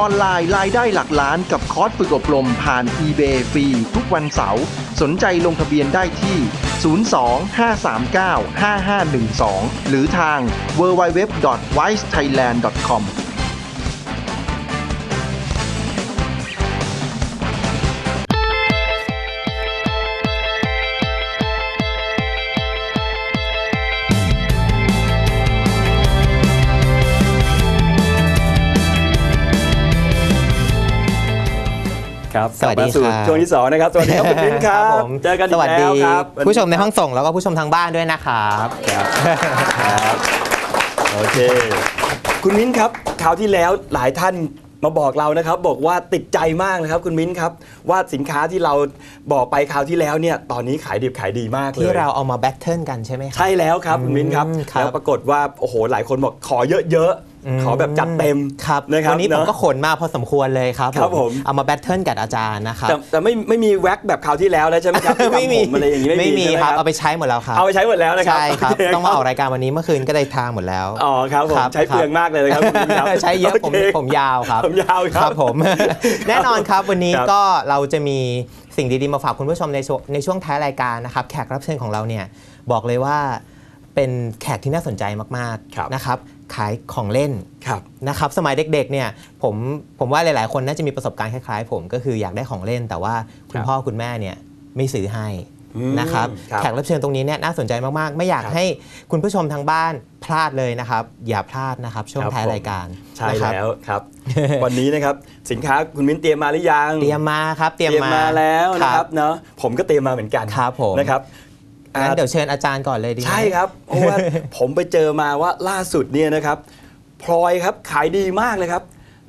ออนไลน์รายได้หลักล้านกับคอร์สฝึกอบรมผ่าน eBay ฟรีทุกวันเสาร์สนใจลงทะเบียนได้ที่ 02-539-5512 หรือทาง www.wisethailand.com ครับสวัสดีกลับมาสู่ครับช่วงที่สองนะครับสวัสดีครับคุณมิ้นครับผมเจอกันอีสกวัสแล้ดีวครับผู้ชมในห้องส่งแล้วก็ผู้ชมทางบ้านด้วยนะครับครับครับโอเค คุณมิ้นครับคราวที่แล้วหลายท่านมาบอกเรานะครับ บอกว่าติดใจมากนะครับ คุณมิ้นครับว่าสินค้าที่เราบอกไปคราวที่แล้วเนี่ยตอนนี้ขายดิบขายดีมากเลยที่เราเอามาแบทเทิลกันใช่ไหมครับใช่แล้วครับคุณมิ้นครับอืมครับแล้วปรากฏว่าโอ้โหหลายคนบอกขอเยอะๆ ขอแบบจัดเต็มครับนะครับวันนี้ผมเอะก็ขนมาพอสมควรเลยครับครับผมเอามาแบทเทิลกับอาจารย์นะครับแต่แต่ไม่ไม่มีแว็กแบบคราวที่แล้วแล้วใช่ไหมครับที่ทำไม่มีผมอะไรอย่างนี้ไม่ไม่มีมีใช่ไหมครับเอาไปใช้หมดแล้วครับเอาไปใช้หมดแล้วนะครับใช่ครับโเคต้องมาออกรายการวันนี้เมื่อคืนก็ได้ทางหมดแล้วอ๋อครับผมครับใช้เปลืองมากเลยนะครับคุณมิ้นครับใช้เยอะผมโคผมยาวครับผมยาวครับครับผม แน่นอนครับวันนี้ครับก็เราจะมีสิ่งดีๆมาฝากคุณผู้ชมในช่วงในช่วงท้ายรายการนะครับแขกรับเชิญของเราเนี่ยบอกเลยว่าเป็นแขกที่น่าสนใจมากครับๆนะครับ ขายของเล่นครับนะครับสมัยเด็กๆเนี่ยผมผมว่าหลายๆ คนน่าจะมีประสบการณ์คล้ายๆ ผมก็คืออยากได้ของเล่น แต่ว่าคุคณรับพ่อคุณแม่เนี่ยไม่ซื้อให้อืมนะครับครับแขกรับเชิญตรงนี้เนี่ยน่าสนใจมากๆ ไม่อยากครับให้คุณผู้ชมทางบ้านพลาดเลยนะครับ อย่าพลาดนะครับ ช่วงครับท้ายผมรายการใช่นะครับแล้วครับ วันนี้นะครับสินค้าคุณมิ้นเตรียมมาหรือยังเตรียมมาครับเตรียมมาแล้วนะครับเนาะผมก็เตรียมมาเหมือนกันครับผมนะครับ งั้นอ่าเดี๋ยวเชิญอาจารย์ก่อนเลยดีไหมใช่ครับ เพราะว่าผมไปเจอมาว่าล่าสุดเนี่ยนะครับพลอยครับขายดีมากเลยครับ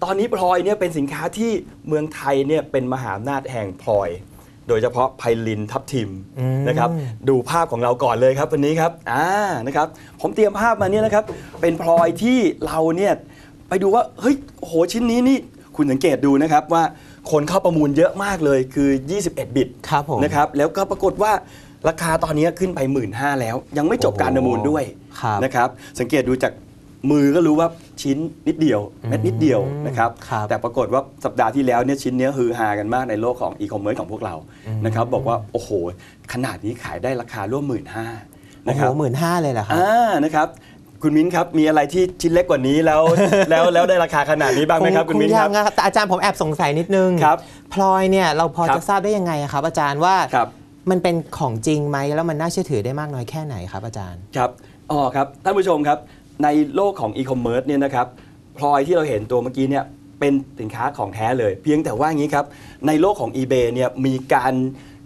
ตอนนี้พลอยเนี่ยเป็นสินค้าที่เมืองไทยเนี่ยเป็นมหาอำนาจแห่งพลอย โดยเฉพาะไพลินทับทิมอืมนะครับ ดูภาพของเราก่อนเลยครับวันนี้ครับอ่านะครับ ผมเตรียมภาพมาเนี่ยนะครับ เป็นพลอยที่เราเนี่ยไปดูว่าเฮ้ยโอ้โหชิ้นนี้นี่คุณสังเกตดูนะครับว่าคนเข้าประมูลเยอะมากเลยคือ 21 บิตครับผมนะครับแล้วก็ปรากฏว่า ราคาตอนนี้ขึ้นไป 1 5ื่นแล้ว ยังไม่จบการประมูลด้วยครับนะครับ สังเกตดูจากมือก็รู้ว่าชิ้นนิดเดียวเม็ดนิดเดียวนะครับครับ แต่ปรากฏว่าสัปดาห์ที่แล้วเนี่ยชิ้นเนี้ยฮือฮากันมากในโลกของอีคอมเมิร์ซของพวกเรานะครับ บอกว่า โอ้โห ขนาดนี้ขายได้ราคาร่วมหมื่นห้าโอ้นะโหครับ หมื่นห้าเลยเหรอครับ อ่า นะครับ คุณมิ้นครับ มีอะไรที่ชิ้นเล็กกว่านี้แล้ว แล้วแล้วได้ราคาขนาดนี้บ้างไหมครับ คุณมิ้นครับ ยังอะแต่อาจารย์ผมแอบสงสัยนิดนึงครับพลอยเนี่ยเราพอครับจะทราบได้ยังไงอะครับ อาจารย์ว่าครับ มันเป็นของจริงไหมแล้วมันน่าเชื่อถือได้มากน้อยแค่ไหนครับอาจารย์ ครับอ๋อครับท่านผู้ชมครับ ในโลกของอีคอมเมิร์ซเนี่ยนะครับพลอยที่เราเห็นตัวเมื่อกี้เนี่ยเป็นสินค้าของแท้เลย เพียงแต่ว่างี้ครับ ในโลกของ eBay เนี่ยมีการ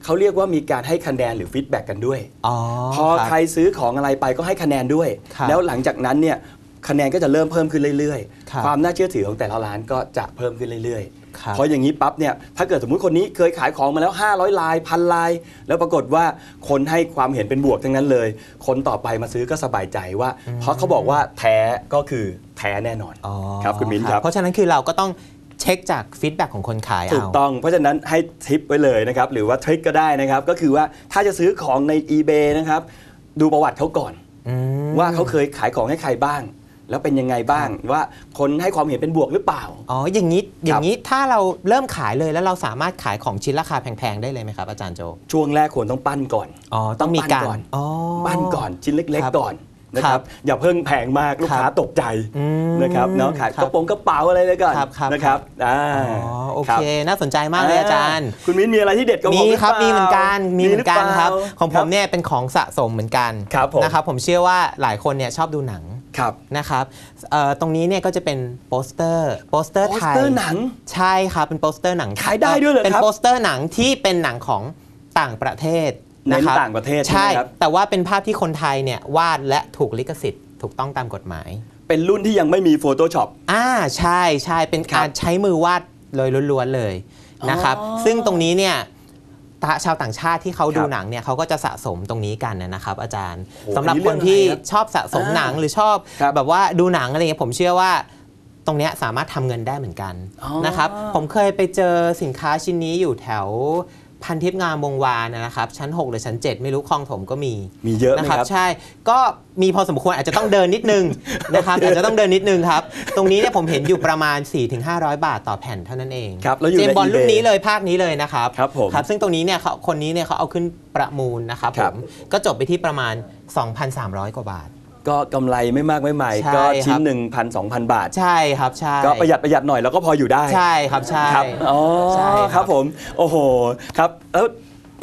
เขาเรียกว่ามีการให้คะแนนหรือฟีดแบ็กกันด้วยอ๋อพอครับใครซื้อของอะไรไปก็ให้คะแนนด้วย ครับแล้วหลังจากนั้นเนี่ยคะแนนก็จะเริ่มเพิ่มขึ้นเรื่อยครับ ๆ ความน่าเชื่อถือของแต่ละร้านก็จะเพิ่มขึ้นเรื่อยครับๆเพราะอย่างนี้ปั๊บเนี่ยถ้าเกิดสมมุติคนนี้เคยขายของมาแล้ว 500 ลายพันลาย แล้วปรากฏว่าคนให้ความเห็นเป็นบวกทั้งนั้นเลย คนต่อไปมาซื้อก็สบายใจว่า เพราะเขาบอกว่าแท้ก็คือแท้แน่นอนอ๋อครับคุณมิ้นครับเพราะฉะนั้นคือเราก็ต้องเช็คจากฟีดแบ็กของคนขายถูกเอาต้อง เพราะฉะนั้นให้ทิปไว้เลยนะครับ หรือว่าทริคก็ได้นะครับ ก็คือว่าถ้าจะซื้อของใน eBay นะครับ ดูประวัติเขาก่อนอืมว่าเขาเคยขายของให้ใครบ้าง แล้วเป็นยังไงบ้างว่าคนให้ความเห็นเป็นบวกหรือเปล่า อ๋อ อย่างนี้ อย่างนี้ถ้าเราเริ่มขายเลยแล้วเราสามารถขายของชิ้นราคาแพง ๆ ได้เลยไหมครับ อาจารย์โจ ช่วงแรกควรต้องปั้นก่อน อ๋อ ต้องมีการปั้นก่อนอ๋อปั้นก่อนชิ้นเล็กครับๆก่อนนะคครัรับบอย่าเพิ่งแพงมากลูกค้าครับตกใจอืมนะครับเนาะขายคกรัระบโปรงกระเป๋าอะไรไปก่อนครับครับนะครับอ่าอ๋อโอครัเคบน่าสนใจมากเลยอาจารย์ คุณมิ้นมีอะไรที่เด็ดกับผมมีหรือครับเปล่ามีเหมือนกันมีเหมือนกันครับหเปล่าของผมเนี่ยเป็นของสะสมเหมือนกันครับผมนะครับผมเชื่อว่าหลายคนเนี่ยชอบดูหนัง ครับนะครับเอ่อตรงนี้เนี่ยก็จะเป็นโปสเตอร์โปสเตอร์โปไทสยเตอร์หนังใช่ครับเป็นโปสเตอร์หนังขายได้ด้วยเหรอเป็นครับโปสเตอร์หนังที่เป็นหนังของต่างประเทศเน้นนะครับต่างประเทศใช่ใช่ไหมครับแต่ว่าเป็นภาพที่คนไทยเนี่ยวาดและถูกลิขสิทธิ์ถูกต้องตามกฎหมาย เป็นรุ่นที่ยังไม่มี Photoshop อ่าใช่ใช่เป็นครักาบรใช้มือวาดเลยล้วนๆเลยนะครับอ๋อซึ่งตรงนี้เนี่ยตา ชาวต่างชาติที่เขาดูครับหนังเนี่ยเขาก็จะสะสมตรงนี้กันนะครับ อาจารย์โอ้สำหรับอันนี้คนที่เรื่องอะไรครับชอบสะสมหนังอ่าหรือชอบครับแบบว่าดูหนังอะไรเงี้ยผมเชื่อว่าตรงเนี้ยสามารถทำเงินได้เหมือนกันอ๋อนะครับ ผมเคยไปเจอสินค้าชิ้นนี้อยู่แถว พันทิพย์งามวงวานนะครับ ชั้น 6 หรือชั้น 7 ไม่รู้คลองถมก็มีมีเยอะไหมนะคครัรับใช่ก็มีพอสมควรอาจจะต้องเดินนิดนึง นะครับอาจจะต้องเดินนิดนึงครับ ตรงนี้เนี่ยผมเห็นอยู่ประมาณ 4-500 บาทต่อแผ่นเท่านั้นเองครับแล้วอยู่เจมในส์บอล eBay รุ่นนี้เลยภาคนี้เลยนะครับครับผมซึ่งตรงนี้เนี่ยเขาคนนี้เนี่ยเขาเอาขึ้นประมูลนะครับคผรับ มก็จบไปที่ประมาณ 2,300 กว่าบาท ก็กำไรไม่มากไม่ใหม่ใช่ก็ครับชิ้นหนึ่งพันสองพันบาท ใช่ครับใช่ก็ประหยัดประหยัดหน่อยแล้วก็พออยู่ได้ใช่ครับใช่ ครับอ๋อใช่ครับ ครับผม โอ้โหครับแล้ว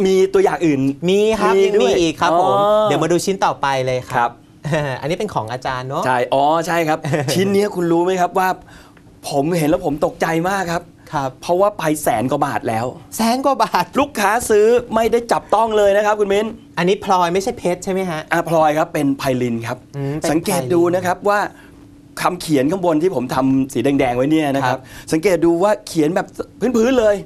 มีตัวอย่างอื่น มีครับมียังด้มีวยอีกครับผม อ๋อ เดี๋ยวมาดูชิ้นต่อไปเลยคครัรับอันนี้เป็นของอาจารย์เนาะ ใช่ อ๋อ ใช่ครับ ชิ้นเนี้ยคุณรู้ไหมครับว่า ผมเห็นแล้วผมตกใจมากครับ ครับเพราะว่าไปแสนกว่าบาทแล้ว แสนกว่าบาท ลูกค้าซื้อไม่ได้จับต้องเลยนะครับคุณมิ้นอันนี้พลอยไม่ใช่เพชรใช่ไหมฮะอาพลอยครับเป็นไพลินครับ อืมเป็นสังเกตดูนะครับว่าคำเขียนข้างบนที่ผมทำสีแดงๆไว้เนี่ยนะคครัรับบสังเกตดูว่าเขียนแบบพื้นๆเลย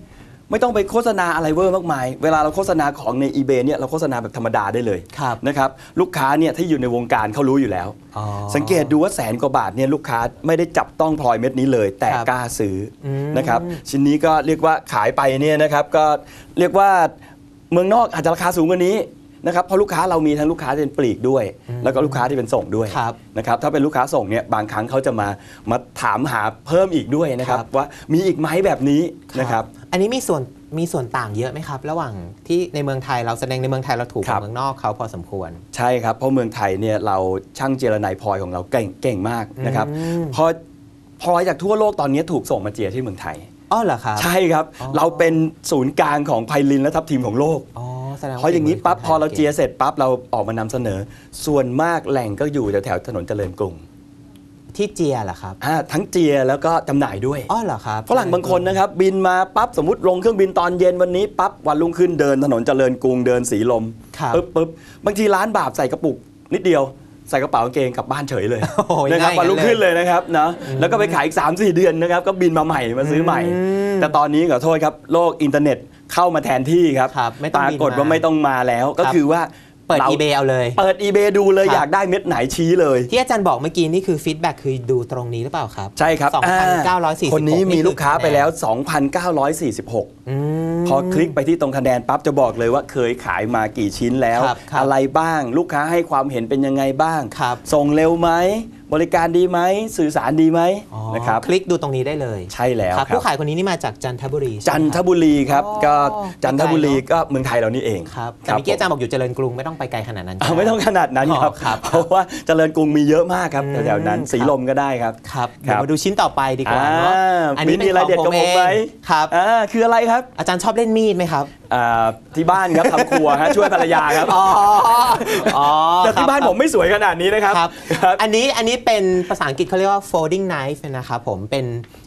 ไม่ต้องไปโฆษณาอะไรเวอร์มากมาย เวลาเราโฆษณาของใน eBay เนี่ยเราโฆษณาแบบธรรมดาได้เลยครับนะครับลูกค้าเนี่ยที่อยู่ในวงการเขารู้อยู่แล้ว อ๋อ สังเกตดูว่าแสนกว่าบาทเนี่ยลูกค้าไม่ได้จับต้องพลอยเม็ดนี้เลย แต่ครับกล้าซื้ออม นะครับชิ้นนี้ก็เรียกว่าขายไปเนี่ยนะครับก็เรียกว่าเมืองนอกอาจจะราคาสูงกว่านี้ นะครับเพราะลูกค้าเรามีทั้งลูกค้าที่เป็นปลีกด้วย แล้วก็ลูกค้าที่เป็นส่งด้วยครับนะครับถ้าเป็นลูกค้าส่งเนี่ยบางครั้งเขาจะมามาถามหาเพิ่มอีกด้วยนะครับครับว่ามีอีกไหมแบบนี้นะครับ อันนี้มีส่วนมีส่วนต่างเยอะไหมครับ ระหว่างที่ในเมืองไทยเราแสดงในเมืองไทยเราถูกกครัว่าบเมืองนอกเขาพอสมควร ใช่ครับเพราะเมืองไทยเนี่ยเราช่างเจรไนพลอยของเราเก่งเก่งมากนะครับอืมพอพลอยจากทั่วโลกตอนนี้ถูกส่งมาเจียที่เมืองไทย อ๋อเหรอครับ ใช่ครับอ๋อเราเป็นศูนย์กลางของไพลินและทัพทีมของโลกอ๋อแสดงว่เพราะอย่างนี้ปั๊บป็พอเราก่งเจียเสร็จปั๊บเราออกมานำเสนอ ส่วนมากแหล่งก็อยู่แถวแถวๆถนนเจริญกรุงที่เจียเหรอครับอ่าทั้งเจียแล้วก็จำหน่ายด้วยอ๋อเหรอครับฝรั่งบางคนนะครับ บินมาปั๊บสมมติลงเครื่องบินตอนเย็นวันนี้ปั๊บวันรุ่งขึ้นเดินถนนเจริญกรุงเดินสีลมครับปึ๊บปึ๊บบางทีร้านบาปใส่กระปุกนิดเดียว ใส่กระเป๋ากางเกงกลับบ้านเฉยเลยโอ้โหนะครับง่ายวันรุ่งงั้นเลยขึ้นเลยนะครับนะแล้วก็ไปขายอีก 3 4 เดือนนะครับ ก็บินมาใหม่มาซื้อใหม่อืมแต่ตอนนี้ขอโทษครับ โลกอินเทอร์เน็ตเข้ามาแทนที่ครับครับไม่ต้ปองราบินกฏว่ามาไม่ต้องมาแล้วก็ครับคือว่า เปิดรา eBay เอาเลย เปิด eBay ดูเลยครับ อยากได้เม็ดไหนชี้เลย ที่อาจารย์บอกเมื่อกี้นี่คือฟีดแบ็คือดูตรงนี้หรือเปล่าครับ ใช่ครับอ่า2,946คนนี้มีลูกค้าไปแล้วอืม2,946พอคลิกไปที่ตรงคะแนนปั๊บจะบอกเลยว่าเคยขายมากี่ชิ้นแล้ว ครับครับอะไรบ้างลูกค้าให้ความเห็นเป็นยังไงบ้าง ครับส่งเร็วไหม บริการดีไหมสื่อสารดีไหมอ๋อนะครับคลิกดูตรงนี้ได้เลย ใช่แล้วครับครับผู้ขายคนนี้นี่มาจากจันทบุรีใช่ไหมจันทครับบุรีครับอ๋อก็จันทบุรีไกลเนอะก็เมืองไทยเรานี่เองครับแต่เมื่อกี้อาจารย์บอกอยู่เจริญกรุงไม่ต้องไปไกลขนาดนั้นอ่าไม่ต้องขนาดนั้นครับอ๋อครับเพราะว่าเจริญกรุงมีเยอะมากครับอืมแถวๆนั้นครับสีลมก็ได้ครับครับครับเดี๋ยวมาดูชิ้นต่อไปดีกว่าอ่าเนาะอันนี้มีอะไรเด็ดกับผมไหมครับอ่าคืออะไรครับ อาจารย์ชอบเล่นมีดไหมครับอ่าที่บ้านครับทำครัวฮะช่วยภรรยาครับอ๋ออ๋อแต่ที่บ้านครับผมไม่สวยขนาดนี้นะครับครับครับอันนี้อันนี้เป็นภาษาอังกฤษเขาเรียกว่า folding knife นะครับผมเป็น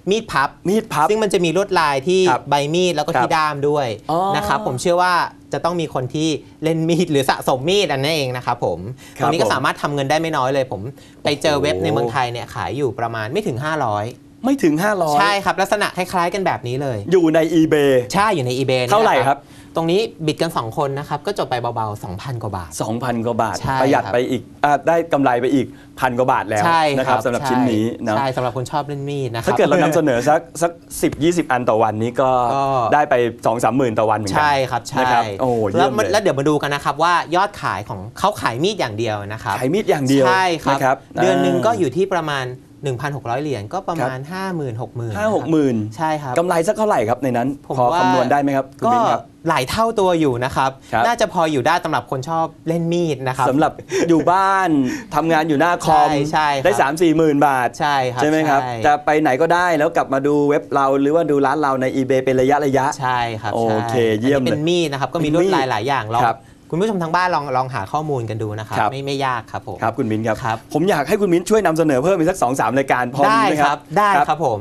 มีดพับ มีดพับ ซึ่งมันจะมีลวดลายที่ครับใบมีดแล้วก็ครับที่ด้ามด้วยอ๋อนะครับผมเชื่อว่าจะต้องมีคนที่เล่นมีดหรือสะสมมีดอันนั้นเองนะครับผมคตรับรงนี้ก็ผมสามารถทำเงินได้ไม่น้อยเลย ผมไปเจอโอ้โหเว็บในเมืองไทยเนี่ยขายอยู่ประมาณไม่ถึง 500 ไม่ถึง 500 ใช่ครับลักษณะคล้ายๆกันแบบนี้เลย อยู่ใน eBay ใช่อยู่ใน eBay นี่เท่าไหร่แะครับ ตรงนี้บิดกัน 2 คนนะครับก็จบไปเบาๆ 2,000 กว่าบาท 2,000 กว่าบาท ใช่ประหยัดครับไปอีกอาได้กำไรไปอีกพันกว่าบาทแล้วใช่นะครับสำหรับใชิ้นนี้เนาะใช่สำหรับคนชอบเล่นมีดนะครับถ้าเกิดเรานำเสนอสักสัก10 20อันต่อวันนี้ก็ก็ ได้ไป2 3หมื่นต่อวันเหมือนกั ใช่ครับนะใช่ครับโอ้เยี่แล้ยวมมันเลย แล้วเดี๋ยวมาดูกันนะครับว่ายอดขายของเขาขายมีดอย่างเดียวนะครับขายมีดอย่างเดียวใช่ครับ นะครับเดือนหนึ่งก็าอยู่ที่ประมาณ 1,600 เหรียญก็ประมาณ 5 0,000 0 60,000 ห้าหกหมื่นใช่ครับ กำไรสักเท่าไหร่ครับในนั้น ผมพอว่า คำนวณได้ไหมครับคุณก็บินครับ หลายเท่าตัวอยู่นะครับ ครับ น่าจะพออยู่ได้สำหรับคนชอบเล่นมีดนะครับ สำหรับอยู่บ้าน ทำงานอยู่หน้าคอม ใช่ใช่ครับ ได้ 3 4หมื่นบาท ใช่ครับใช่ไหมครับใช่จะไปไหนก็ได้แล้วกลับมาดูเว็บเราหรือว่าดูร้านเราใน eBay เป็นระยะระยะ ใช่ครับโอใช่เคเยี่ยมอันนี้เป็นเลยมีดนะครับ ก็มีเป็นลวดมีดลายหลายอย่างลองครับ คุณผู้ชมทางบ้านลองลองหาข้อมูลกันดูนะครับครับ ไม่ไม่ยากครับผม ครับคุณมิ้นครับ ครับ ผมอยากให้คุณมิ้นช่วยนำเสนอเพิ่มอีกสัก2อสรายการพอได้มีไหมคครัรับ บ ได้ครับผม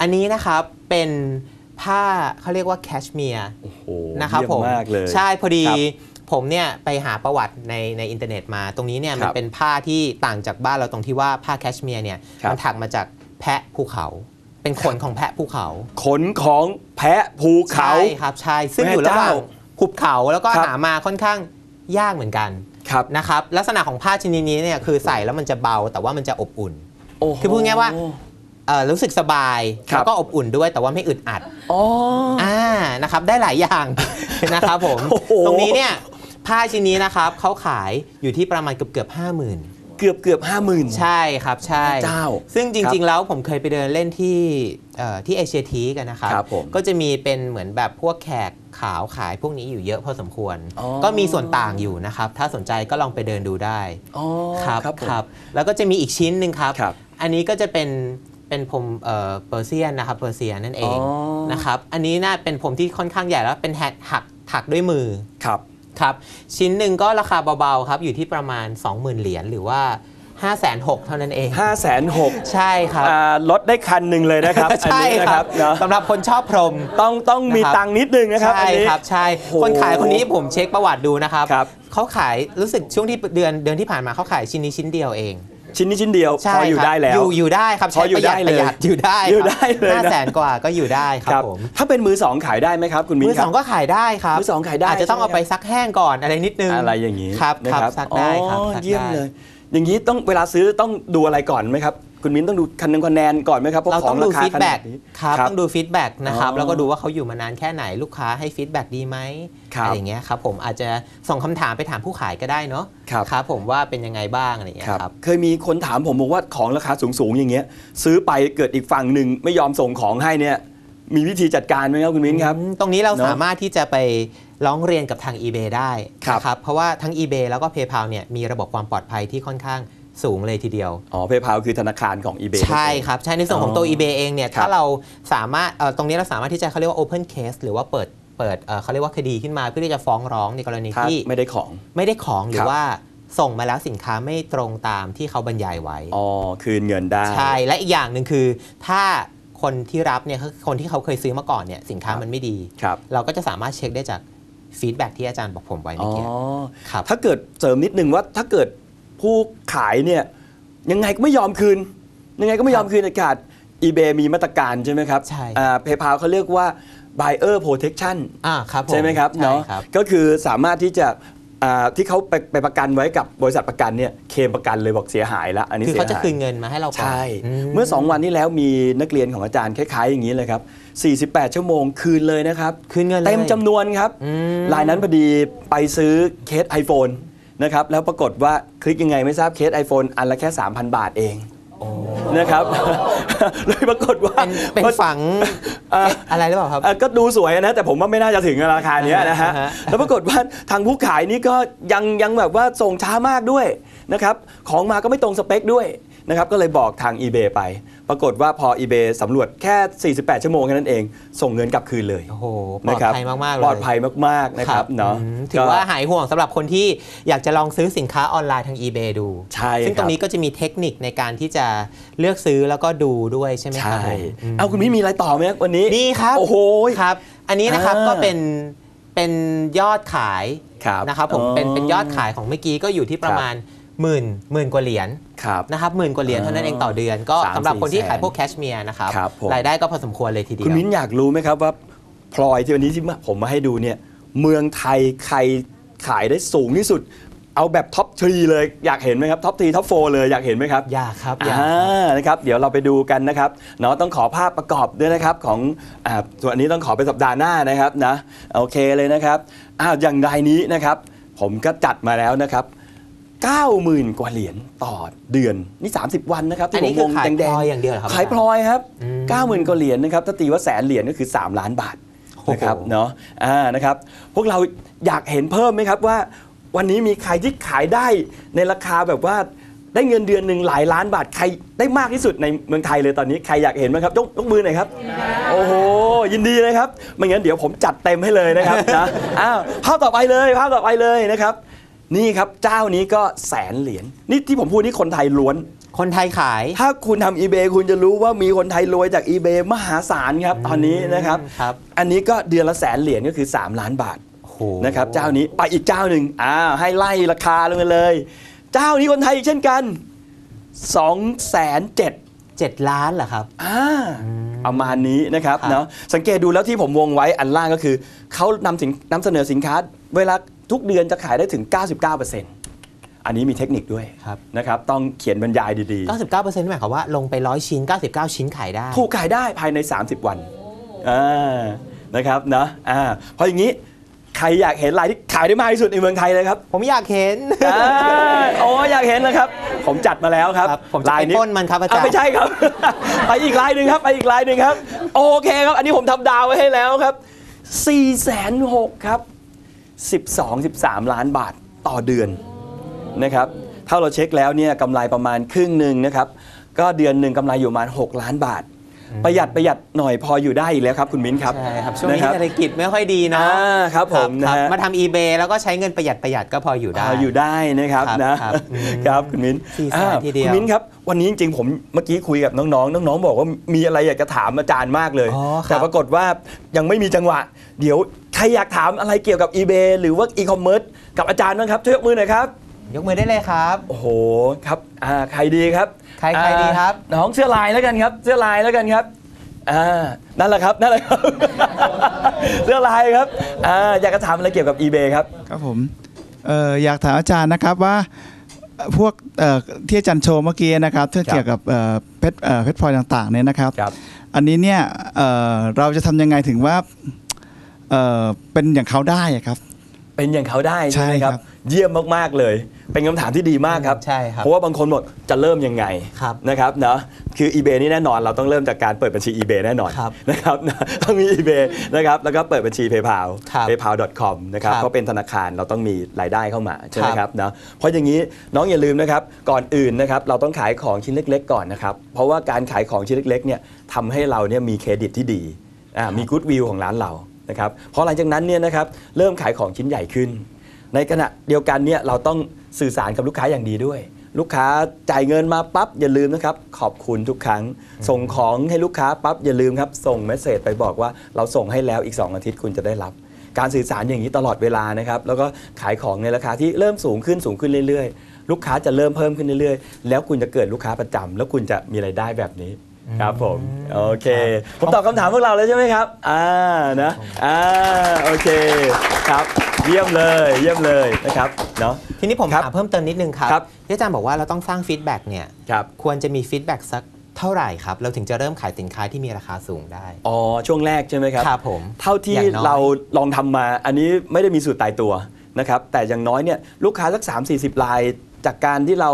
อันนี้นะครับเป็นผ้าเขาเรียกว่าแคชเมียร์ โอ้โหนะครับเยี่ยผมมากเลย ใช่พอดีครับผมเนี่ยไปหาประวัติในในอินเทอร์เน็ตมา ตรงนี้เนี่ยคมัรันบเป็นผ้าที่ต่างจากบ้านเราตรงที่ว่าผ้าแคชเมียร์เนี่ยครับ มันถักมาจากแพะภูเขา เป็นขนของแพะภูเขาขนของแพะภูเขา ใช่ครับใช่ซึ่งแม่อยู่ระหว่างเจ้าหุบเขาแล้วก็ครับ หามาค่อนข้างยากเหมือนกันครับนะครับลักษณะของผ้าชนิดนี้เนี่ยคือใส่แล้วมันจะเบาแต่ว่ามันจะอบอุ่นโอ้โห คือพูดง่ายๆว่า เอ่อรู้สึกสบายครับ แล้วก็อบอุ่นด้วยแต่ว่าไม่อึดอัด อ๋อ อ่า นะครับ ได้หลายอย่าง นะครับผม โอ้โห ตรงนี้เนี่ยผ้าชิ้นนี้นะครับเขาขายอยู่ที่ประมาณเกือบเกือบห้าหมื่นเกือบเกือบห้าหมื่น ใช่ครับ ใช่ เจ้าซึ่งจครัริงบๆแล้วผมเคยไปเดินเล่นที่เอ่อที่เอเชียทีกันนะครับ ครับผมก็จะมีเป็นเหมือนแบบพวกแขก ขาวขายพวกนี้อยู่เยอะพอสมควรอ๋อก็มีส่วนต่างอยู่นะครับ ถ้าสนใจก็ลองไปเดินดูได้อ๋อครับครับผมครับ แล้วก็จะมีอีกชิ้นหนึ่งครับครับ อันนี้ก็จะเป็นเป็นผมเอ่อเปอร์เซียนนะครับเปอร์เซียนั่นเองอ๋อนะครับอันนี้น่าเป็นผมที่ค่อนข้างใหญ่แล้วเป็นแฮกหักถักด้วยมือครับครับ ชิ้นหนึ่งก็ราคาเบาๆครับอยู่ที่ประมาณ 20,000 เหรียญหรือว่า 5 6 0 0 0เท่านั้นเองห้าแสนหกใช่ครับลดได้คันหนึ่งเลยนะครับอันใช่นี้นะคครัรับบเนาะสำหรับคนชอบพรหมต้องต้องมีนะครับตังค์นิดนึงนะครับใช่อันนี้ครับใช่โอ้โหคนขายคนนี้ผมเช็คประวัติดูนะครับครับเขาขายรู้สึกช่วงที่เดือนเดือนที่ผ่านมาเขาขายชิ้นนี้ชิ้นเดียวเองชิ้นนี้ชิ้นเดียวใช่พออยู่ครับได้แล้ว อยู่อยู่ได้ครับพออยู่ใช้ประหได้เลยประหอยู่ได้อยู่ได้เลยนะห้าแสนกว่าก็อยู่ได้ครับผมถ้าเป็นมือสองขายได้ไหมครับคุณมิ้นมือคสรัอบงก็ขายได้ครับมือสองขายได้อาจจะต้องใช่ไหมเอาไปซักแห้งก่อนอะไรนิดนึงอะไรอย่างนี้ครับนะครับซักได้ครับอ๋อซักเยี่ยมได้เลย อย่างนี้ต้องเวลาซื้อต้องดูอะไรก่อนไหมครับ คุณมิ้นต้องดูคะแนนคะแนนก่อนไหมครับเพราะเราขอต้องงราดูคาฟีดขแบ็นากดนี้ครับต้องดูฟีดแบ็กนะครับอ๋อแล้วก็ดูว่าเขาอยู่มานานแค่ไหนลูกค้าให้ฟีดแบ็กดีไหมครับอะไรอย่างเงี้ยครับผมอาจจะส่งคำถามไปถามผู้ขายก็ได้เนาะครับ ครับผมว่าเป็นยังไงบ้างอะไรอย่างเงี้ยครับครับเคยมีคนถามผมบอกว่าของราคาสูงๆอย่างเงี้ย ซื้อไปเกิดอีกฝั่งหนึ่งไม่ยอมส่งของให้เนี่ย มีวิธีจัดการไหมครับคุณมิ้นครับ อืมตรงนี้เราเนอะสามารถที่จะไป ร้องเรียนกับทาง eBay ได้ครับนะครับเพราะว่าทั้ง eBay แล้วก็ PayPal เนี่ยมีระบบความปลอดภัยที่ค่อนข้างสูงเลยทีเดียว อ๋อเพย์พาคือธนาคารของ eBay ใช่ครับ ใช่ในส่วนของตัวอ๋อ eBay เองเนี่ยครับถ้าเราสามารถเอ่อตรงนี้เราสามารถที่จะเขาเรียกว่า open case หรือว่าเปิดเปิดเอ่อเขาเรียกว่าคดีขึ้นมาเพื่อที่จะฟ้องร้องในกรณีถ้าที่ไม่ได้ของไม่ได้ของหรืครัอบว่าส่งมาแล้วสินค้าไม่ตรงตามที่เขาบรรยายไว้ อ๋อ คืนเงินได้ ใช่ และอีกอย่างหนึ่งคือ ถ้าคนที่รับเนี่ยคือคนที่เขาเคยซื้อมาก่อนเนี่ยสินค้าครับมันไม่ดีครับเราก็จะสามารถเช็คได้จาก ฟีดแบ็ที่อาจารย์บอกผมไว้อ๋เมื่ออกี้ครับถ้าเกิดเสริมนิดนึงว่าถ้าเกิดผู้ขายเนี่ยยังไงก็ไม่ยอมคืน ยังไงก็ไม่ยอมคืนเด็ดขาด eBay มีมาตรการใช่ไหมครับใช่อ่า PayPal เขาเรียกว่า buyer protection อ่าครับผใช่ไหมครับใช่เนาะครับก็คือสามารถที่จะอ่าที่เขาไปไปประกันไว้กับบริษัทประกันเนี่ยเคลมประกันเลยบอกเสียหายละอันนี้คือเสียเขาจะหายคืนเงินมาให้เราก่อนใช่มเมื่อ 2 วันที่แล้วมีนักเรียนของอาจารย์คล้ายๆอย่างนี้เลยครับ 48 ชั่วโมงคืนเลยนะครับ คืนเงินเลย เต็มจำนวนครับอืมรายนั้นพอดีไปซื้อเคส iPhone นะครับ แล้วปรากฏว่าคลิกยังไงไม่ทราบเคส iPhone อันละแค่ 3,000 บาทเองนะครับ เลยปรากฏว่าเป็นเป็นฝังเอ่ออะไรหรือเปล่าครับเอ่อก็ดูสวยนะ แต่ผมว่าไม่น่าจะถึงราคาเนี้ยนะฮะอ่าฮะ แล้วปรากฏว่าทางผู้ขายนี่ก็ยังยังแบบว่าส่งช้ามากด้วยนะครับ ของมาก็ไม่ตรงสเปคด้วย นะครับก็เลยบอกทาง eBay ไป ปรากฏว่าพอ eBay สำรวจแค่ 48 ชั่วโมงแค่นั้นเอง ส่งเงินกลับคืนเลยโอ้โหปลอดนะครับภัยมาก ๆ เลย ปลอดภัยมาก ๆ นะครับเนาะอืมถือว่าหายห่วงสำหรับคนที่อยากจะลองซื้อสินค้าออนไลน์ทาง eBay ดู ใช่ซึ่งตรงนี้ก็จะมีเทคนิคในการที่จะเลือกซื้อแล้วก็ดูด้วยใช่ไหมคใช่รับผมอืมเอาคุณมิ้นมีอะไรต่อไหมวันนี้นี่ครับโอ้โหครับ อันนี้นะครับอ่าก็เป็นเป็นยอดขายครับนะครับผมอ๋อเป็นเป็นยอดขายของเมื่อกี้ก็อยู่ที่ประมาณ หมื่นหมื่นกว่าเหรียญครับนะครับหมื่นกว่าเหรียญเท่านั้นเองต่อเดือน ก็สามสำหรับคนที่สี่แสนขายพวกแคชเมียร์นะครับครับผม รายได้ก็พอสมควรเลยทีเดียว คุณมิ้นอยากรู้ไหมครับว่าพลอยที่วันนี้ที่ผมมาให้ดูเนี่ยเมืองไทยใครขายได้สูงที่สุด เอาแบบท็อปทรีเลยอยากเห็นไหมครับท็อปทรีท็อปโฟเลยอยากเห็นไหมครับ อยากครับอยากอ่านะครับเดี๋ยวเราไปดูกันนะครับเนาะต้องขอภาพประกอบด้วยนะครับของอ่าส่วนอันนี้ต้องขอเป็นสัปดาห์หน้านะครับนะโอเคเลยนะครับอ้าวอย่างรายนี้นะครับ ผมก็จัดมาแล้วนะครับ 90,000 กว่าเหรียญต่อเดือนนี่ 30 วันนะครับอันที่นี้ผมคืวองขายแดพงลอยๆอย่างเดียวเหรอครับขายพลอยครับอืม90,000 กว่าเหรียญนะครับถ้าตีว่าแสนเหรียญก็คือ 3 ล้านบาทโอ้โหนะครับเนาะอ่านะครับพวกเราอยากเห็นเพิ่มไหมครับว่า วันนี้มีใครที่ขายได้ในราคาแบบว่าได้เงินเดือนหนึ่งหลายล้านบาทใครได้มากที่สุดในเมืองไทยเลยตอนนี้ใครอยากเห็นไหมครับยกยกมือหน่อยครับ โอ้โหยินดีเลยครับ ไม่งั้นเดี๋ยวผมจัดเต็มให้เลยนะครับนะอ้าวภาพต่อไปเลยภาพต่อไปเลยนะครับ นี่ครับเจ้านี้ก็แสนเหรียญนี่ที่ผมพูดนี่คนไทยล้วน คนไทยขาย ถ้าคุณทำ eBay คุณจะรู้ว่ามีคนไทยรวยจาก eBay มหาศาลครับตอนนี้นะครับครับ อันนี้ก็เดือนละแสนเหรียญก็คือ 3 ล้านบาทโอ้โหนะครับเจ้านี้ไปอีกเจ้าหนึ่งอ่าให้ไล่ราคาลงมาเลย เจ้านี้คนไทยอีกเช่นกัน2 0 0 0 0เจ็ดล้านเหรอครับอ่าประมาณนี้นะครับครับเนาะสังเกตดูแล้วที่ผมวงไว้อันล่างก็คือเขานำสินนำเสนอสินค้าเวลา ทุกเดือนจะขายได้ถึง 99%ออันนี้มีเทคนิคด้วยครับนะครับต้องเขียนบรรยายดี99%หมายความว่าลงไป 100 ชิ้น 99 ชิ้นขายได้ๆถูกขายได้ภายใน 30 วันอ่านะครับนะอ่าเพราะอย่างนี้ใครอยากเห็นลายที่ขายได้มากที่สุดในเมืองไทยเลยครับ ผมอยากเห็นอ่าโอ้อยากเห็นนะครับ ผมจัดมาแล้วครับครับผมจะไปปล้นมันครับอาจารย์ไม่ใช่ครับ ไปอีกลายหนึ่งครับ ไปอีกลายหนึ่งครับ โอเคครับ อันนี้ผมทำดาวไว้ให้แล้วครับ4 6 0 0 0ครับ 12 13 ล้านบาทต่อเดือนนะครับถ้าเราเช็คแล้วเนี่ยกำไรประมาณครึ่งหนึ่งนะครับ ก็เดือนหนึ่งกำไรอยู่ประมาณ 6 ล้านบาท ประหยัดประหยัดหน่อยพออยู่ได้อีกแล้วครับคุณมิ้นครับใช่ครับช่วงนี้ะครับเศรษฐกิจไม่ค่อยดีเนาะอ่าครับผมนะครับฮะ มาทำ eBay แล้วก็ใช้เงินประหยัดประหยัดก็พออยู่ได้พออยู่ได้นะครับครับนะครับอืมครับคุณมิ้นสี่แสนอ่าทีเดียวคุณมิ้นครับ วันนี้จริงๆผมเมื่อกี้คุยกับน้องๆน้องๆบอกว่ามีอะไรอยากจะถามอาจารย์มากเลย อ๋อครับแต่ปรากฏว่ายังไม่มีจังหวะ เดี๋ยวใครอยากถามอะไรเกี่ยวกับ eBay หรือว่า e-commerce กับอาจารย์บ้างครับ ช่วยยกมือหน่อยครับ ยกมือได้เลยครับ โอ้โหครับอ่าใครดีครับใครใครดีครับ อ่าน้องเสื้อลายแล้วกันครับ เสื้อลายแล้วกันครับอ่านั่นแหละครับนั่นแหละครับ เสื้อลายครับอ่าอยากจะถามอะไรเกี่ยวกับ eBay ครับ ครับผมเอ่ออยากถามอาจารย์นะครับว่าเอ่อพวกเอ่อที่อาจารย์โชว์เมื่อกี้นะครับที่เกี่ยวกับเอ่อเพชรเอ่อเพชรพลอยต่างๆเนี่ยนะครับครับอันนี้เนี่ยเอ่อเราจะทำยังไงถึงว่า เอ่อเป็นอย่างเขาได้อะครับ เป็นอย่างเขาได้ใช่ไหมใช่คครัรับบเยี่ยมมากๆเลย เป็นคำถามที่ดีมากครับ ใช่ครับเพราะว่าบางคนบอกจะเริ่มยังไงครับนะครับเนาะคือ eBay นี่แน่นอนเราต้องเริ่มจากการเปิดบัญชี eBay แน่นอนครับนะครับนะต้องมี eBay นะครับแล้วก็เปิดบัญชี PayPal ครับ paypal.com นะครับครับ ก็เป็นธนาคารเราต้องมีรายได้เข้ามาใช่ไหมครับครับเนาะเพราะอย่างนี้น้องอย่าลืมนะครับก่อนอื่นนะครับเราต้องขายของชิ้นเล็ก ๆ ก่อนนะครับเพราะว่าการขายของชิ้นเล็กๆเนี่ยทำให้เราเนี่ยมีเครดิตที่ดีอ่ามีกู๊ดวิวของร้านเรา นะครับพอหลังจากนั้นเนี่ยนะครับเริ่มขายของชิ้นใหญ่ขึ้น ในขณะเดียวกันเนี่ยเราต้องสื่อสารกับลูกค้าอย่างดีด้วย ลูกค้าจ่ายเงินมาปั๊บอย่าลืมนะครับขอบคุณทุกครั้ง ส่งของให้ลูกค้าปั๊บอย่าลืมครับส่งเมสเซจไปบอกว่าเราส่งให้แล้วอีก 2 อาทิตย์คุณจะได้รับ การสื่อสารอย่างนี้ตลอดเวลานะครับแล้วก็ขายของในราคาที่เริ่มสูงขึ้นสูงขึ้นเรื่อย ๆ ลูกค้าจะเริ่มเพิ่มขึ้นเรื่อยๆ แล้วคุณจะเกิดลูกค้าประจำแล้วคุณจะมีรายได้แบบนี้ ครับผมโอเค ผมตอบคำถามพวกเราแล้วใช่ไหมครับ อ่านะอ่าโอเคครับ เยี่ยมเลยเยี่ยมเลยนะครับเนาะทีนี้ผมครับถามเพิ่มเติมนิดนึงครับครับที่อาจารย์บอกว่าเราต้องสร้างฟีดแบ็กเนี่ยครับควรจะมีฟีดแบ็กสักเท่าไหร่ครับ เราถึงจะเริ่มขายสินค้าที่มีราคาสูงได้ อ๋อ ช่วงแรกใช่ไหมครับครับผมเท่าที่อย่างน้อยเราลองทำมาอันนี้ไม่ได้มีสูตรตายตัวนะครับแต่อย่างน้อยเนี่ยลูกค้าสัก 3 4 0ราย จากการที่เรา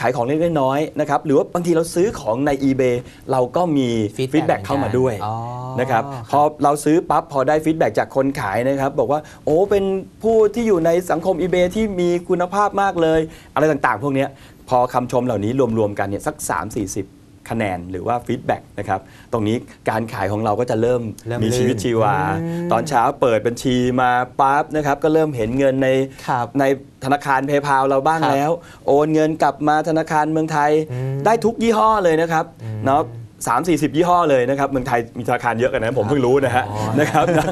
ขายของเล็กๆน้อยๆนะครับหรือว่าบางทีเราซื้อของใน eBay เราก็มี Feedback ฟีดแบ็กเข้ามาด้วยอ๋อนะครับพอเราซื้อปั๊บพอได้ฟีดแบ็กจากคนขายนะครับ บอกว่าโอ้เป็นผู้ที่อยู่ในสังคม eBay ที่มีคุณภาพมากเลย อะไรต่างๆ พวกเนี้ยพอคำชมเหล่านี้รวมๆกันเนี่ยสัก 3 4 0 คะแนนหรือว่าฟีดแบ็กนะครับตรงนี้การขายของเราก็จะเริ่มเริ่มมีชีวิตลื่นชีวา อืมตอนเช้าเปิดบัญชีมาปั๊บนะครับก็เริ่มเห็นเงินในครับในธนาคารเพย์พาเราบ้างครับแล้ว โอนเงินกลับมาธนาคารเมืองไทยอืม ได้ทุกยี่ห้อเลยนะครับเนาะ สามสี่สิบยี่ห้อเลยนะครับเมืองไทยมีธนาคารเยอะกันนะผมเพิ่งรู้นะฮะอ๋อนะครับนะ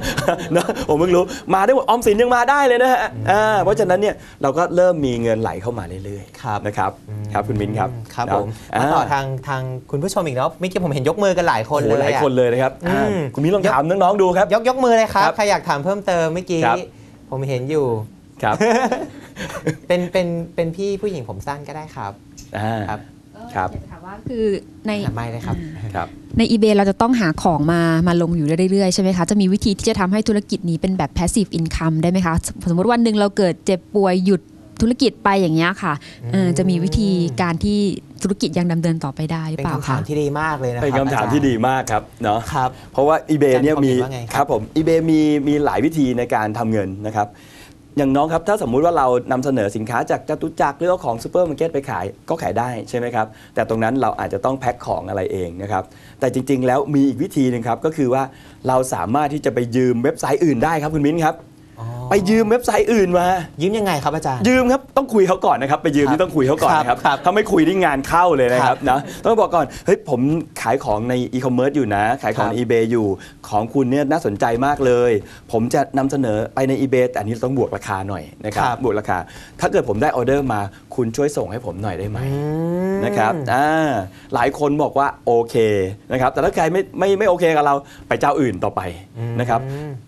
นะผมเพิ่งรู้มาได้หมดออมสินยังมาได้เลยนะฮะอ่าเพราะฉะนั้นเนี่ยเราก็เริ่มมีเงินไหลเข้ามาเรื่อยครับๆนะครับครับคุณมิ้นครับครับเนาะผมอ่ามาต่อทางทางคุณผู้ชมอีกแล้วเมื่อกี้ผมเห็นยกมือกันหลายคนโอ้เลยโหหลายอะคนเลยนะครับอ่าอืมคุณมิ้นลองถามน้องๆดูครับยกยกมือเลยครับครับใครอยากถามเพิ่มเติมเมื่อกี้ครับผมเห็นอยู่ครับเป็นเป็นเป็นพี่ผู้หญิงผมสั้นก็ได้ครับอ่าครับ ครับอยากจะถามว่าคือในหาไม่เลยครับครับ ใน eBay เราจะต้องหาของมามาลงอยู่เรื่อยๆ ใช่ไหมคะ จะมีวิธีที่จะทำให้ธุรกิจนี้เป็นแบบ passive income ได้ไหมคะ สมมติวันหนึ่งเราเกิดเจ็บป่วยหยุดธุรกิจไปอย่างเงี้ยค่ะเออจะมีวิธีการที่ธุรกิจยังดำเนินต่อไปได้หรือเป็นเปล่าคำถามคะที่ดีมากเลยนะครับเป็นคำถามอจรย์ที่ดีมากครับเนาะครับเพราะว่า eBay เนี่ยมีอาจารย์ความเห็นว่าไงครับครับผม eBay มีมีหลายวิธีในการทำเงินนะครับ อย่างน้องครับ ถ้าสมมุติว่าเรานำเสนอสินค้าจากจตุจักรหรือว่าของซูเปอร์มาร์เก็ตไปขายก็ขายได้ใช่ไหมครับ แต่ตรงนั้นเราอาจจะต้องแพ็คของอะไรเองนะครับ แต่จริง ๆ แล้วมีอีกวิธีหนึ่งครับ ก็คือว่าเราสามารถที่จะไปยืมเว็บไซต์อื่นได้ครับคุณมิ้นครับ ไปยืมเว็บไซต์อื่นมา ยืมยังไงครับอาจารย์ ยืมครับต้องคุยเขาก่อนนะครับ ไปยืมครับนี่ต้องคุยเขาก่อนนะครับครับถ้าไม่คุยนี่งานเข้าเลยนะคครัรับบนะต้องบอกก่อนเฮ้ยผมขายของในอีคอมเมิร์ซอยู่นะ ขายของในครับ eBay อยู่ของคุณเนี่ยน่าสนใจมากเลย ผมจะนำเสนอไปใน eBay แต่อันนี้เราต้องบวกราคาหน่อยนะครับครับบวกราคา ถ้าเกิดผมได้ออเดอร์มาคุณช่วยส่งให้ผมหน่อยได้ไหมอืมนะครับอ่าหลายคนบอกว่าโอเคนะครับแต่ถ้าใครไม่ไม่ไม่โอเคกับเราไปเจ้าอื่นต่อไปนะครับ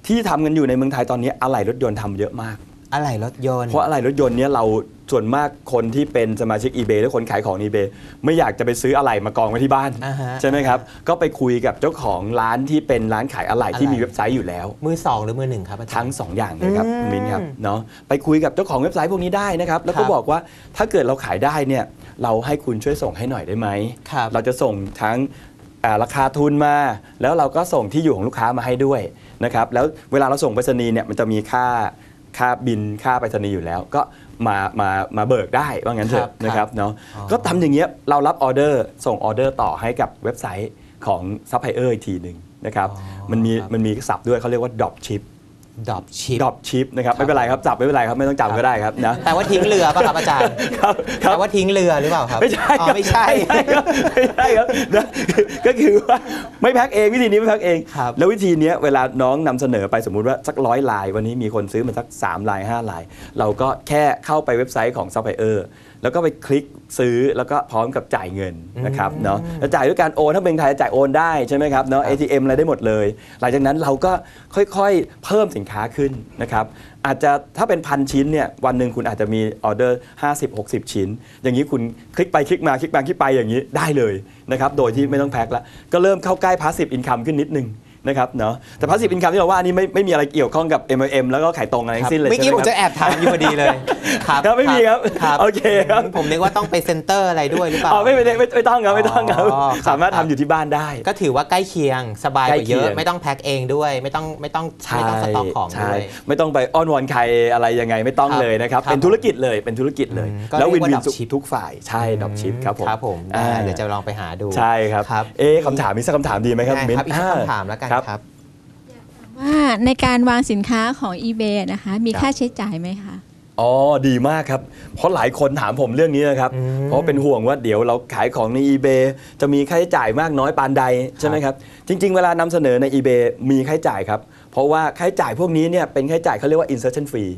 ที่ทำกันอยู่ในเมืองไทยตอนนี้อะไหล่รถยนต์ทำเยอะมาก อะไรรถยนต์ เพราะอะไรรถยนต์เนี่ยเราส่วนมากคนที่เป็นสมาชิก eBay หรือคนขายของ eBay ไม่อยากจะไปซื้ออะไหล่มากองไว้ที่บ้านอ่าฮะใช่ไหมครับ ก็ไปคุยกับเจ้าของร้านที่เป็นร้านขายอะไหล่ที่อะไหล่มีเว็บไซต์อยู่แล้ว มือสองหรือมือหนึ่งครับอาจารย์ทั้ง 2 อย่างเลยครับอืมคุณมิ้นครับเนาะไปคุยกับเจ้าของเว็บไซต์พวกนี้ได้นะครับ แล้วก็ครับบอกว่าถ้าเกิดเราขายได้เนี่ยเราให้คุณช่วยส่งให้หน่อยได้ไหมครับเราจะส่งทั้งอ่าราคาทุนมา แล้วเราก็ส่งที่อยู่ของลูกค้ามาให้ด้วย นะครับแล้วเวลาเราส่งไปรษณีย์เนี่ยมันจะมีค่าค่าบินค่าไปรษณีย์อยู่แล้ว ก็มามามาเบิกได้ว่างั้นเถครัอะบนะครับเนาะอ๋อก็ทำอย่างเงี้ยเรารับออเดอร์ส่งออเดอร์ต่อให้กับเว็บไซต์ของซัพพลายเออร์อีกทีหนึ่งนะครับมันมีมันมีศัพท์ด้วยเขาเรียกว่า drop ship ดรอปชิป ดรอปชิปนะครับ ไม่เป็นไรครับ จับไม่เป็นไรครับ ไม่ต้องจับก็ได้ครับนะแต่ว่าทิ้งเรือป่ะครับอาจารย์ ครับคแต่รับว่าทิ้งเรือหรือเปล่าครับไม่ใช่อ๋อครับไม่ใช่ ไม่ใช่ครับไม่ใช่ครับนะก็คือว่าไม่แพ็คเองวิธีนี้ไม่แพ็คเอง ครับแล้ววิธีเนี้ยเวลาน้องนำเสนอไปสมมุติว่าสักร้อยลาย วันนี้มีคนซื้อมาสัก3ลาย5ลาย เราก็แค่เข้าไปเว็บไซต์ของซัพพลายเออร์ แล้วก็ไปคลิกซื้อแล้วก็พร้อมกับจ่ายเงินนะครับเนาะแล้วจ่ายด้วยการโอนถ้าเป็นไทยจ่ายโอนได้ใช่ไหมครับเนาะ ATM อะไรได้หมดเลย หลังจากนั้นเราก็ค่อยๆ เพิ่มสินค้าขึ้นนะครับอาจจะถ้าเป็นพันชิ้นเนี่ยวันหนึ่งคุณอาจจะมีออเดอร์ 50-60 ชิ้น อย่างนี้คุณคลิกไปคลิกมาคลิกมาคลิกไปอย่างนี้ได้เลยนะครับโดยที่ไม่ต้องแพ็คละก็เริ่มเข้าใกล้ passive income ขึ้นนิดนึง นะครับเนาะแต่ passive income ที่เราว่านี่ไม่ไม่มีอะไรเกี่ยวข้องกับ MLM แล้วก็ขายตรงอะไรทั้งสิ้นเลยเมื่อกี้ใช่ผไหมคจะรับแอบถามอยู่พอดีเลยครับครับไม่มีครับครับโอเคครับผมนึกว่าต้องไปเซ็นเตอร์อะไรด้วยหรือเปล่าอ๋อไม่ไม่ไม่ไม่ต้องครับไม่ต้องครับอ๋อครับสามารถทำอยู่ที่บ้านได้ ก็ถือว่าใกล้เคียงสบายกว่าเยใกล้เคีอะยงไม่ต้องแพ็คเองด้วย ไม่ต้องไม่ต้องไม่ต้องสต็อกของใช่ด้วยไม่ต้องไปอ้อนวอนใครอะไรยังไงไม่ต้องครับเลยนะครับครับเป็นธุรกิจเลยเป็นธุรกิจเลยอืมก็แล้วเรีวิยนกว่าวิน drop ship ทุกฝ่ายใช่ดอกชิปครับผมครับผมอ่าได้เดี๋ยวจะลองไปหาดูใช่ครับครับเอ๊ะคำถามมีสักคำถามดีไหมครับได้มิ้นครับอีกสักคำถามแล้วกันครับครับว่าในการวางสินค้าของ eBay นะคะมีครับค่าใช้จ่ายไหมคะ อ๋อ ดีมากครับ เพราะหลายคนถามผมเรื่องนี้นะครับอืมเพราะเป็นห่วงว่าเดี๋ยวเราขายของใน eBay จะมีค่าใช้จ่ายมากน้อยปานใดใช่ไหมครับ จริง ๆ เวลานำเสนอใน eBay มีค่าใช้จ่ายครับ เพราะว่าค่าใช้จ่ายพวกนี้เนี่ยเป็นค่าใช้จ่ายเขาเรียกว่า insertion fee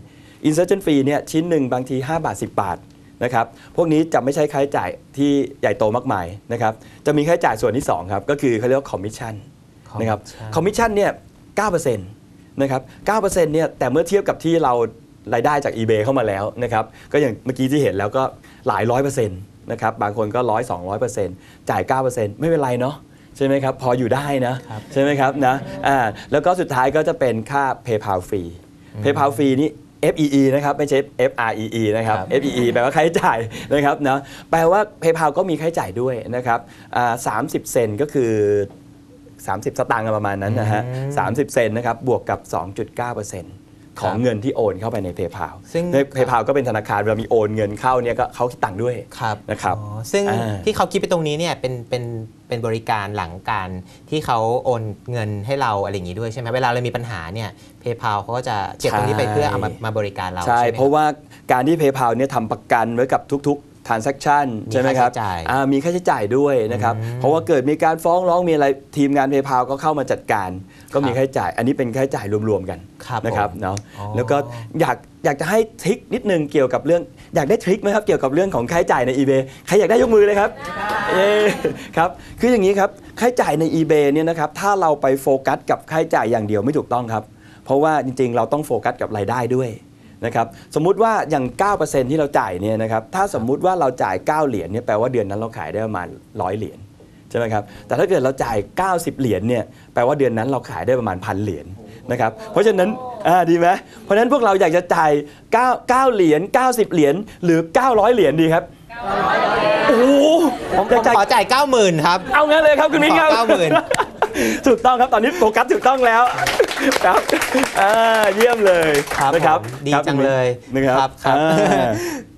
insertion fee เนี่ยชิ้นหนึ่งบางที 5 บาท 10 บาทนะครับ พวกนี้จะไม่ใช่ค่าใช้จ่ายที่ใหญ่โตมากมายนะครับ จะมีค่าใช้จ่ายส่วนที่สองครับก็คือเขาเรียกว่า commission นะครับ Commission คอมมิชชั่นเนี่ย9%นะครับ9%เนี่ยแต่เมื่อเทียบกับที่เรารายได้จาก eBay เข้ามาแล้วนะครับก็อย่างเมื่อกี้ที่เห็นแล้วก็หลายร้อยเปอร์เซ็นต์นะครับบางคนก็ร้อยสองร้อยเปอร์เซ็นต์จ่าย 9%ไม่เป็นไรเนาะใช่ไหมครับพออยู่ได้นะใช่ไหมครับนะอ่าแล้วก็สุดท้ายก็จะเป็นค่า PayPal ฟรี PayPal ฟรีนี่ FEE นะครับไม่ใช่ FREE นะครับครับ FEE แปลว่าค่าใช้จ่ายนะครับนะแปลว่า PayPal ก็มีค่าใช้จ่ายด้วยนะครับอ่า30เซนก็คือ 30 สตางค์ประมาณนั้นนะฮะอืม30 เซนนะครับบวกกับ 2.9%ของครับเงินที่โอนเข้าไปใน PayPal ซึ่งใน PayPal ก็เป็นธนาคารเวลามีโอนเงินเข้าเนี่ยก็เขาคิดตังค์ด้วยครับนะครับอ๋อซึ่งอ่าที่เขาคิดไปตรงนี้เนี่ยเป็นเป็นเป็นบริการหลังการที่เขาโอนเงินให้เราอะไรอย่างนี้ด้วยใช่ไหมเวลาเรามีปัญหาเนี่ย PayPal เขาก็จะเก็บตรงนี้ไปเพื่อเอามามาบริการเราใช่ใช่ไหมเพราะว่าการที่ PayPal เนี่ยทำประกันไว้กับทุกๆ transaction มีใช่ไหมครับค่าใช้จ่ายอ่ามีค่าใช้จ่ายด้วยนะครับอืมเพราะว่าเกิดมีการฟ้องร้องมีอะไรทีมงาน PayPal ก็เข้ามาจัดการ ก็มีครับค่าใช้จ่าย อันนี้เป็นค่าใช้จ่ายรวมๆกันครับนะครับผมเนาะอ๋อแล้วก็อยากอยากจะให้ทริคนิดนึงเกี่ยวกับเรื่อง อยากได้ทริคไหมครับเกี่ยวกับเรื่องของค่าใช้จ่ายใน eBay ใครอยากได้ยกมือเลยครับเย้ครับคืออย่างนี้ครับค่าใช้จ่ายใน eBay เนี่ยนะครับถ้าเราไปโฟกัสกับค่าใช้จ่ายอย่างเดียวไม่ถูกต้องครับ เพราะว่าจริงๆ เราต้องโฟกัสกับรายได้ด้วย นะครับสมมุติว่าอย่าง 9%ที่เราจ่ายเนี่ยนะครับถ้าสมมุติว่าเราจ่าย 9 เหรียญเนี่ยแปลว่าเดือนนั้นเราขายได้ประมาณ 100 เหรียญใช่ไหมครับแต่ถ้าเกิดเราจ่าย 90 เหรียญเนี่ยแปลว่าเดือนนั้นเราขายได้ประมาณพันเหรียญนะครับเพราะฉะนั้นดีไหมเพราะฉะนั้นพวกเราอยากจะจ่าย 9 9 เหรียญ90 เหรียญหรือ 900 เหรียญดีครับ โอ้โหผมอยากผมจ่ายขอจ่าย90,000ครับ เอางั้นเลยครับคุณมิ้นครับขอ90,000 ถูกต้องครับตอนนี้โฟกัสถูกต้องแล้ว ครับอ่าเยี่ยมเลยครับนะครับผมดีครับจังเลยนะครับ ครับ อ่า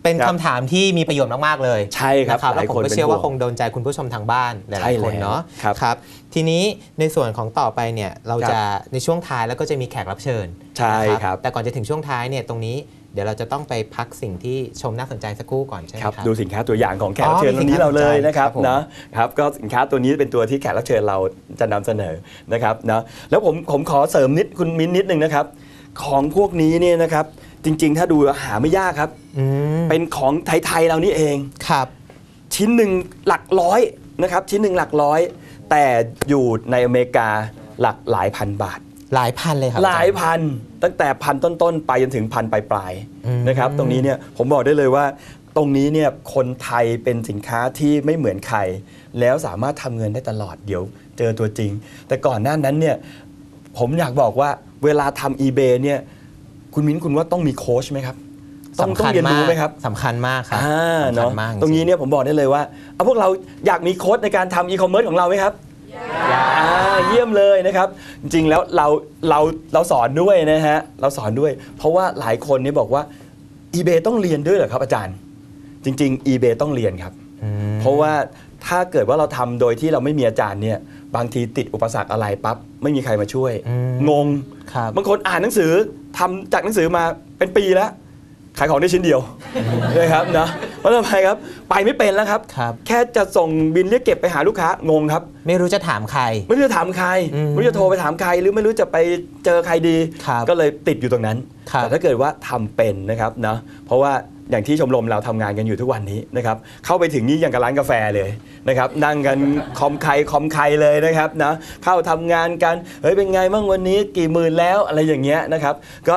เป็นครับคำถามที่มีประโยชน์มาก ๆ เลยใช่ครับนะหลายแล้วผมคนก็เป็นเชื่อว่าห่วงคงโดนใจคุณผู้ชมทางบ้านหใช่ลายๆคนแล้วเนาะครับครับ ทีนี้ในส่วนของต่อไปเนี่ยเราครับจะในช่วงท้ายแล้วก็จะมีแขกรับเชิญใช่นะครับ แต่ก่อนจะถึงช่วงท้ายเนี่ยตรงนี้ เดี๋ยวเราจะต้องไปพักสิ่งที่ชมน่าสนใจสักครู่ก่อนใช่ไหมคครัรับบดูสินค้าตัวอย่างของแขกรับเชิญอ๋อวันมีสินี้นค้าเราเลยนะครับครับผมนะครับก็สินค้าตัวนี้เป็นตัวที่แขกรับเชิญเราจะนำเสนอนะครับนะแล้วผมผมขอเสริมนิดคุณมิ้นนิดนึงนะครับ ของพวกนี้เนี่ยนะครับ จริง ๆ ถ้าดูหาไม่ยากครับอืมเป็นของไทยๆเรานี่เองครับ ชิ้นหนึ่งหลักร้อยนะครับ ชิ้นหนึ่งหลักร้อย แต่อยู่ในอเมริกาหลักหลายพันบาท หลายพันเลยครับหลายพัน ตั้งแต่พันต้นๆไปจนถึงพันปลายอืมๆนะครับตรงนี้เนี่ยผมบอกได้เลยว่าตรงนี้เนี่ยคนไทยเป็นสินค้าที่ไม่เหมือนใคร แล้วสามารถทำเงินได้ตลอดเดี๋ยวเจอตัวจริง แต่ก่อนหน้านั้นเนี่ยผมอยากบอกว่าเวลาทำ eBay เนี่ยคุณมิ้นคุณว่าต้องมีโค้ชไหมครับต้องต้องเรียนรู้ไหมครับสำคัญมากครับอ่าสำคัเนาะญมากจตรงนี้เนี่ยผมบอกได้เลยว่าเอาพวกเราอยากมีโค้ดในการทำอีคอมเมิร์ซของเราไหมครับ อ่าเยี่ยมเลยนะครับ จริงๆแล้วเราเราเราสอนด้วยนะฮะเราสอนด้วย เพราะว่าหลายคนเนี่ยบอกว่า eBay ต้องเรียนด้วยเหรอครับอาจารย์ จริง ๆ eBay ต้องเรียนครับอืมเพราะว่าถ้าเกิดว่าเราทำโดยที่เราไม่มีอาจารย์เนี่ยบางทีติดอุปสรรคอะไรปั๊บไม่มีใครมาช่วยอืมงงครับบางคนอ่านหนังสือทำจากหนังสือมาเป็นปีแล้ว ขายของได้ชิ้นเดียวนะครับนะเพราะทำไมครับ ไปไม่เป็นแล้วครับ ครับ แค่จะส่งบินเรียกเก็บไปหาลูกค้างงครับ ไม่รู้จะถามใคร ไม่รู้จะถามใคร อืมไม่รู้จะโทรไปถามใคร หรือไม่รู้จะไปเจอใครดี ครับก็เลยติดอยู่ตรงนั้น ครับ แต่ถ้าเกิดว่าทำเป็นนะครับนะเพราะว่าอย่างที่ชมรมเราทำงานกันอยู่ทุกวันนี้นะครับเข้าไปถึงนี่อย่างกับร้านกาแฟเลยนะครับนั่งกัน คอมใครคอมใครเลยนะครับนะเข้าทำงานกันเฮ้ยเป็นไงบ้างวันนี้กี่หมื่นแล้วอะไรอย่างเงี้ยนะครับก็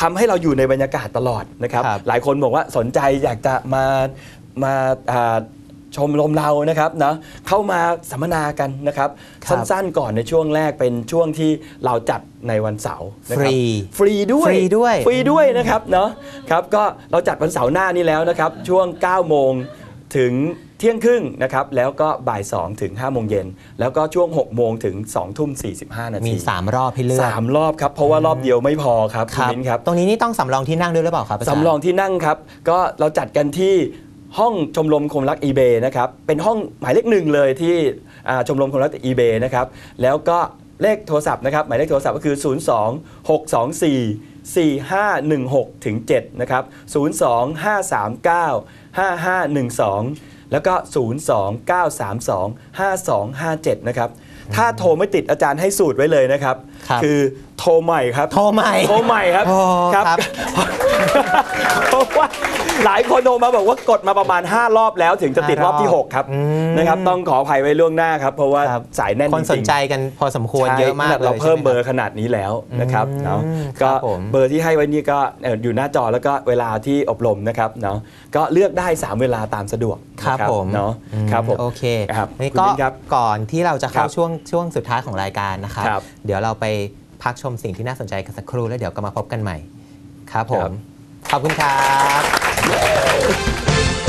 ทำให้เราอยู่ในบรรยากาศตลอดนะครับ ครับ หลายคนบอกว่าสนใจอยากจะมา มาอ่าชมรมเรานะครับนะเข้ามาสัมมนากันนะครับ ครับสั้นๆก่อนในช่วงแรกเป็นช่วงที่เราจัดในวันเสาร์นะคฟรับรีฟรีด้วยฟรีด้วย ฟรีด้วยนะครับเนาะครับก็เราจัดวันเสาร์หน้านี้แล้วนะครับ ช่วง 9 โมงถึงเที่ยงครึ่งนะครับแล้วก็บ่าย 2 ถึง 5 โมงเย็น แล้วก็ช่วง 6 โมงถึง 2 ทุ่ม 45 นาทีมี3 รอบให้เลือกสามรอบครับ เพราะว่ารอบเดียวไม่พอครับคคุณรับมิ้นครับ ตรงนี้นี่ต้องสำรองที่นั่งด้วยหรือเปล่าครับาจารย์ สำรองที่นั่งครับ ก็เราจัดกันที่ ห้องชมรมคนรัก eBay นะครับ เป็นห้องหมายเลขหนึ่งเลยที่อ่าชมรมคนรัก eBay นะครับ แล้วก็เลขโทรศัพท์นะครับ หมายเลขโทรศัพท์ก็คือ 02 624 4516ถึง7นะครับ 02 539 5512 แล้วก็ 02 932 5257 นะครับ ถ้าโทรไม่ติดอาจารย์ให้สูตรไว้เลยนะครับครับคือ โทรใหม่ครับ โทรใหม่โทรใหม่ครับโอ้ครับ เพราะว่าหลายคนโทรมาบอกว่ากดมาประมาณ 5 รอบแล้วถึงจะติดรอบที่ 6 ครับอืม นะครับ ต้องขออภัยไว้ล่วงหน้าครับ เพราะว่าครับสายแน่นคนสนใจกันพอสมควรใช่เยอะมากเลยเราเพิ่มใช่ไหเบอคร์ขนาดนี้แล้วนะครับอืมเนาะครัก็บผม เบอร์ที่ให้ไว้นี่ก็เอ่ออยู่หน้าจอแล้วก็เวลาที่อบรมนะครับเนาะก็เลือกได้ 3 เวลาตามสะดวกครับนะผมเนาะครับผม โอเคครับนี่คุณก็มิ้นครับก่อนที่เราจะเข้าครับช่วงช่วงสุดท้ายของรายการนะครับ ครับเดี๋ยวเราไป พักชมสิ่งที่น่าสนใจกันสักครู่แล้วเดี๋ยวก็มาพบกันใหม่ ครับผครัมบขอบคุณครับ